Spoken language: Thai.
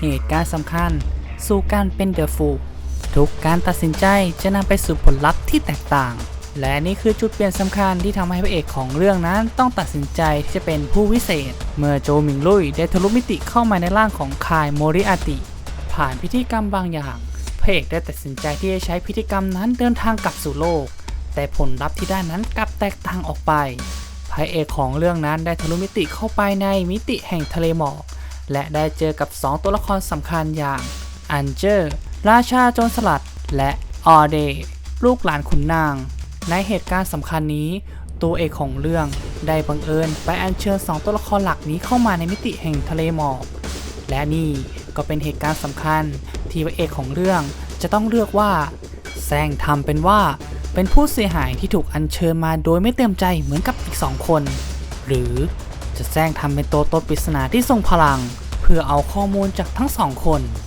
เหตุการณ์สำคัญ สู่การเป็นเดอะฟูทุกการตัดสินใจจะนำไปสู่ผลลัพธ์ที่แตกต่าง และนี่คือจุดเปลี่ยนสำคัญที่ทำให้พระเอกของเรื่องนั้นต้องตัดสินใจที่จะเป็นผู้วิเศษ เมื่อโจมิงลุยได้ทะลุมิติเข้ามาในร่างของคายโมริอาติ ผ่านพิธีกรรมบางอย่างพระเอกได้ตัดสินใจที่จะใช้พิธีกรรมนั้นเดินทางกลับสู่โลก แต่ผลลัพธ์ที่ได้นั้นกลับแตกต่างออกไปพระเอกของเรื่องนั้นได้ทะลุมิติเข้าไปในมิติแห่งทะเลหมอก และได้เจอกับ 2 ตัวละครสำคัญอย่างอันเจอร์ราชาโจรสลัด และออเดย์ลูกหลานขุนนาง ในเหตุการณ์สำคัญนี้ ตัวเอกของเรื่องได้บังเอิญไปอัญเชิญ 2 ตัวละครหลักนี้เข้ามาในมิติแห่งทะเลหมอกและนี่ก็เป็นเหตุการณ์สำคัญที่พระเอกของเรื่องจะต้องเลือกว่าแซงทำเป็นว่าเป็นผู้เสียหายที่ถูกอัญเชิญมาโดยไม่เต็มใจเหมือนกับอีกสองคน หรือ จะแจ้งทำเป็นตัวตนปริศนาที่ทรงพลัง เพื่อเอาข้อมูลจากทั้งสองคน